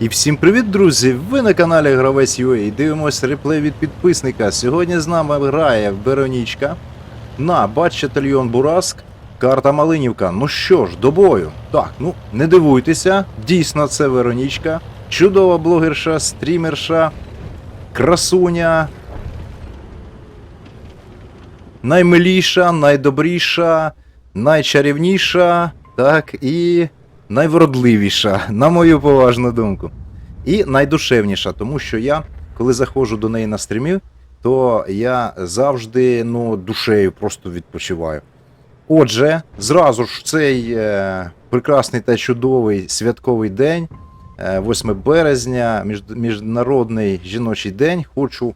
І всім привіт, друзі! Ви на каналі Гравець UA і дивимось реплей від підписника. Сьогодні з нами грає Веронічка на Батчетальйон Бураск, карта Малинівка. Ну що ж, до бою. Так, ну не дивуйтеся, дійсно це Веронічка, чудова блогерша, стрімерша, красуня. Наймиліша, найдобріша, найчарівніша, так, і найвродливіша, на мою поважну думку. І найдушевніша, тому що я, коли заходжу до неї на стрімі, то я завжди ну, душею просто відпочиваю. Отже, зразу ж цей е, прекрасний та чудовий святковий день, е, 8 березня, між, Міжнародний жіночий день, хочу,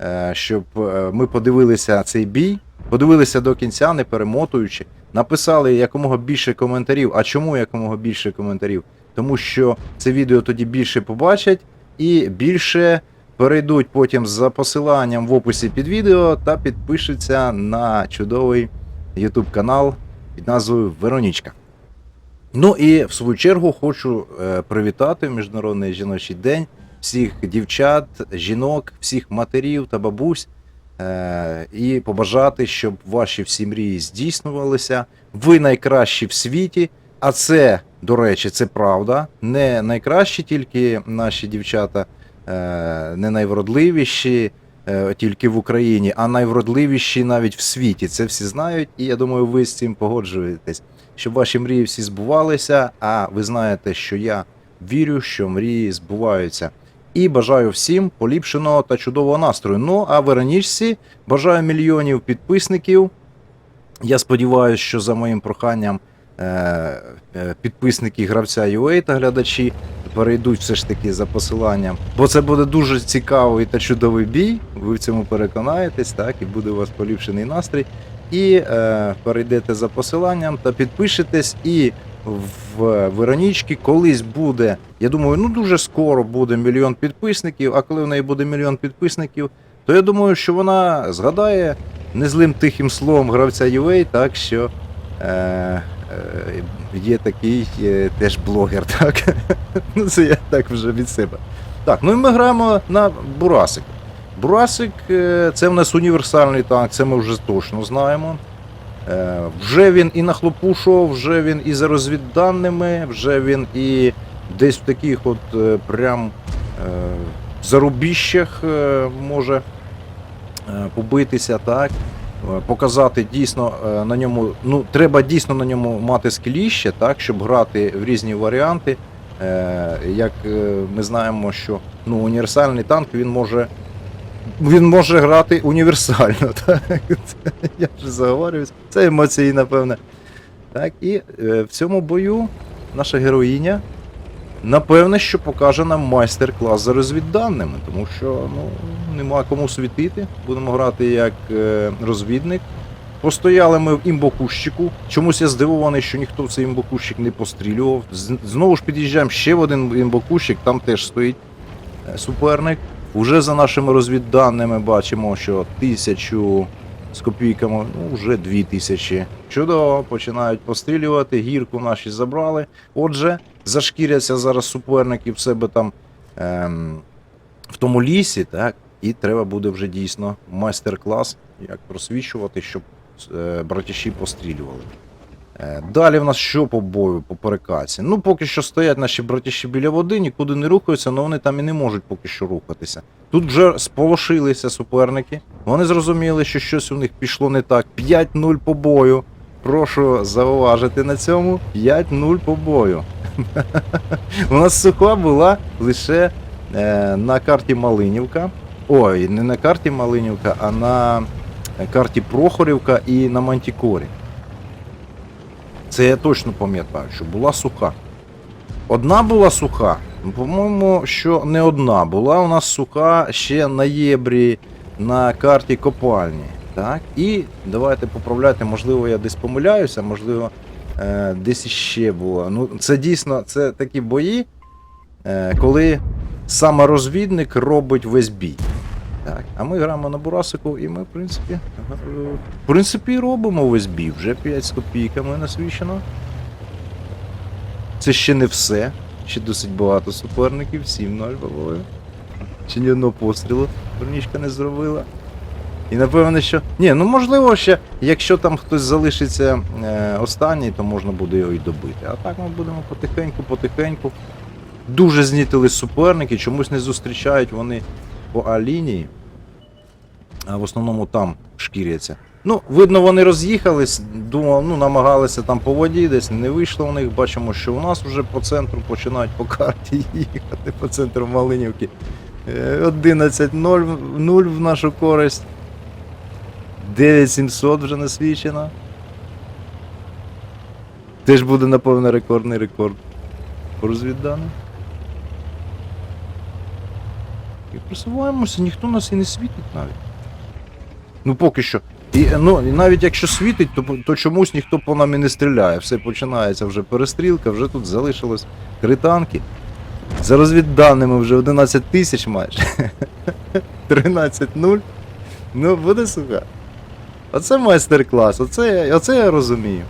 е, щоб е, ми подивилися цей бій, подивилися до кінця, не перемотуючи, написали якомога більше коментарів. А чому якомога більше коментарів? Тому що це відео тоді більше побачать і більше перейдуть потім за посиланням в описі під відео та підпишуться на чудовий YouTube канал під назвою Веронічка. Ну і в свою чергу хочу е, привітати Міжнародний жіночий день всіх дівчат, жінок, всіх матерів та бабусь. Е, і побажати, щоб ваші всі мрії здійснювалися. Ви найкращі в світі. А це, до речі, це правда. Не найкращі тільки наші дівчата, е, не найвродливіші е, тільки в Україні, а найвродливіші навіть в світі. Це всі знають, і я думаю, ви з цим погоджуєтесь. Щоб ваші мрії всі збувалися. А ви знаєте, що я вірю, що мрії збуваються. І бажаю всім поліпшеного та чудового настрою. Ну а Веронічці бажаю мільйонів підписників. Я сподіваюся, що за моїм проханням е, е, підписники гравця UA та глядачі перейдуть все ж таки за посиланням, бо це буде дуже цікавий та чудовий бій. Ви в цьому переконаєтесь, так, і буде у вас поліпшений настрій. І е, перейдете за посиланням та підпишетесь. І в Веронічки колись буде, я думаю, ну дуже скоро буде мільйон підписників. А коли в неї буде мільйон підписників, то я думаю, що вона згадає незлим тихим словом гравця UA, так що е, е, є такий е, теж блогер, так? ну це я так вже від себе. Так, ну і ми граємо на Бурасик. Бурасик е, це в нас універсальний танк, це ми вже точно знаємо. Е, Вже він і нахлопушував, вже він і за розвідданими, вже він і десь в таких от е, прям е, зарубіщах може побитися, так. Показати дійсно на ньому, ну треба дійсно на ньому мати скіліще, так, щоб грати в різні варіанти. Як ми знаємо, що ну, універсальний танк він може він може грати універсально. Так? Я вже заговорююсь. Це емоції, напевне. Так, і е, в цьому бою наша героїня, напевне, що покаже нам майстер-клас за розвідданими, тому що ну, нема кому світити. Будемо грати як е, розвідник. Постояли ми в імбокущику. Чомусь я здивований, що ніхто в цей імбокущик не пострілював. Знову ж під'їжджаємо ще в один імбокущик, там теж стоїть е, суперник. Уже за нашими розвідданими бачимо, що тисячу з копійками, ну вже дві тисячі. Чудово, починають пострілювати, гірку наші забрали. Отже, зашкіряться зараз суперники в себе там ем, в тому лісі, так, і треба буде вже дійсно майстер-клас, як просвічувати, щоб е, братіші пострілювали. Е, Далі в нас що по бою, по перекаці? Ну, поки що стоять наші братіші біля води, нікуди не рухаються, але вони там і не можуть поки що рухатися. Тут вже сполошилися суперники. Вони зрозуміли, що щось у них пішло не так. 5-0 по бою. Прошу зауважити на цьому 5-0 по бою. У нас суха була лише е, на карті Малинівка. Ой, не на карті Малинівка, а на карті Прохорівка і на Мантікорі. Це я точно пам'ятаю, що була суха. Одна була суха. Ну, По-моєму, що не одна. Була у нас суха ще на єбрі на карті копальні. Так? І давайте поправляйте, можливо, я десь помиляюся, можливо, е, десь іще було. Ну, це дійсно це такі бої, е, коли саме розвідник робить весь бій. Так, а ми граємо на Бурасику, і ми, в принципі, в принципі, робимо весь бій. Вже 5 з копійками насвічено. Це ще не все. Ще досить багато суперників, 7-0 бабою. Чи ні одного пострілу бронічка не зробила. І напевно, що. Ні, ну можливо, ще, якщо там хтось залишиться е, останній, то можна буде його і добити. А так ми будемо потихеньку, потихеньку. Дуже знітили суперники, чомусь не зустрічають вони по А-лінії. В основному там шкіряться. Ну, видно, вони роз'їхались, думав, ну, намагалися там по воді десь, не вийшло у них. Бачимо, що у нас вже по центру починають по карті їхати, по центру Малинівки. Е, 11-0 в нашу користь. 9700 вже насвічено. Теж буде, напевно, рекордний рекорд по І просуваємося, ніхто нас і не світить навіть. Ну поки що. І, ну, і навіть якщо світить, то, то чомусь ніхто по нам і не стріляє. Все починається вже перестрілка, вже тут залишилось три танки. За розвідданими вже 11 тисяч майже. 13-0. Ну, буде сука. Оце майстер-клас, оце, оце я розумію.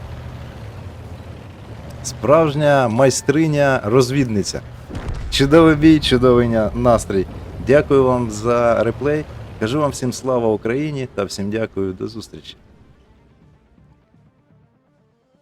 Справжня майстриня розвідниця. Чудовий бій, чудовий настрій. Дякую вам за реплей. Кажу вам всім слава Україні та всім дякую до зустрічі.